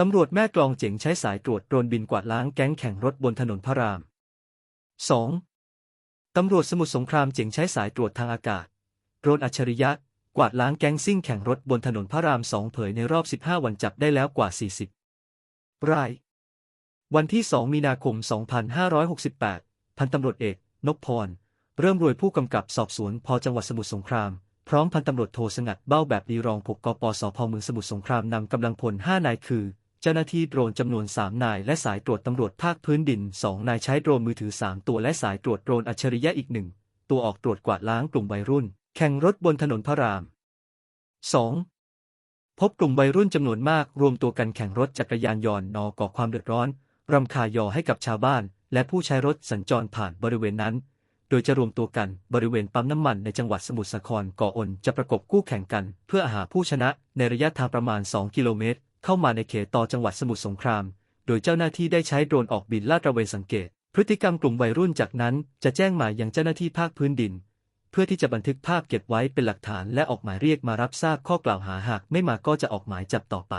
ตำรวจแม่กลองเจ๋งใช้สายตรวจโดรนบินกวาดล้างแก๊งแข่งรถบนถนนพระราม 2. ตำรวจสมุทรสงครามเจ๋งใช้สายตรวจทางอากาศโดรนอัจฉริยะ กวาดล้างแก๊งซิ่งแข่งรถบนถนนพระรามสองเผยในรอบ 15 วันจับได้แล้วกว่า 40 ราย วันที่ 2 มีนาคม 2568 พันตำรวจเอก นพพร เริ่มรวยผู้กำกับสอบสวนพจังหวัดสมุทรสงครามพร้อมพันตำรวจโทสงัดเบ้าแบบดีรองผกกปสพเมืองสมุทรสงครามนำกำลังพล5นายคือ เจ้าหน้าที่โดรนจำนวน 3 นาย และสายตรวจตำรวจภาคพื้นดิน 2 นายใช้โดรนมือถือ 3 ตัวและสายตรวจโดรนอัจฉริยะอีกหนึ่งตัวออกตรวจกวาดล้างกลุ่มวัยรุ่น แข่งรถบนถนนพระราม 2. พบกลุ่มวัยรุ่นจำนวนมากรวมตัวกันแข่งรถจักรยานยนต์นอก่อความเดือดร้อนรำคาญยอให้กับชาวบ้าน และผู้ใช้รถสัญจรผ่านบริเวณนั้น โดยจะรวมตัวกันบริเวณปั๊มน้ำมันในจังหวัดสมุทรสาครก่ออนจะประกบคู่แข่งกัน เพื่อหาผู้ชนะในระยะทางประมาณ 2 กิโลเมตร เข้ามาในเขตต่อจังหวัดสมุทรสงคราม โดยเจ้าหน้าที่ได้ใช้โดรนออกบินลาดตระเวนสังเกต พฤติกรรมกลุ่มวัยรุ่นจากนั้นจะแจ้งหมายยังเจ้าหน้าที่ภาคพื้นดิน เพื่อที่จะบันทึกภาพเก็บไว้เป็นหลักฐานและออกหมายเรียกมารับทราบข้อกล่าวหาหากไม่มาก็จะออกหมายจับต่อไป